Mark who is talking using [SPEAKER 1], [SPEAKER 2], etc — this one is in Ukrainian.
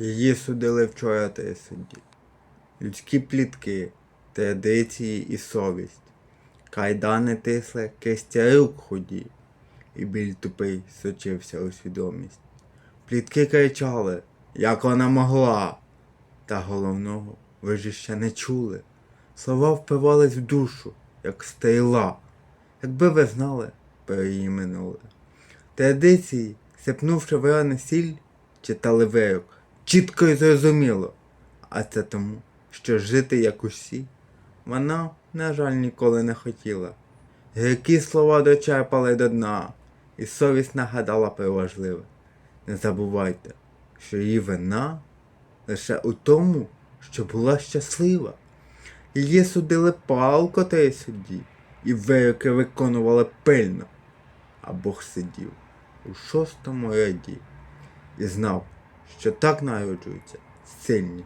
[SPEAKER 1] Її судили вчора та й судді. Людські плітки, традиції і совість. Кайдани тисли, кистя рук худі, і біль тупий сочився у свідомість. Плітки кричали, як вона могла. Та головного ви ж ще не чули. Слова впивались в душу, як стріла. Якби ви знали про її минуле. Традиції, сипнувши в сіль, читали вирок, чітко і зрозуміло. А це тому, що жити як усі, вона, на жаль, ніколи не хотіла. Гіркі слова дочерпали до дна, і совість нагадала про важливе. Не забувайте, що її вина лише у тому, що була щаслива. Її судили палко та й судді, і вироки виконували пильно. А Бог сидів у шостому ряді і знав, що так народжуються сильні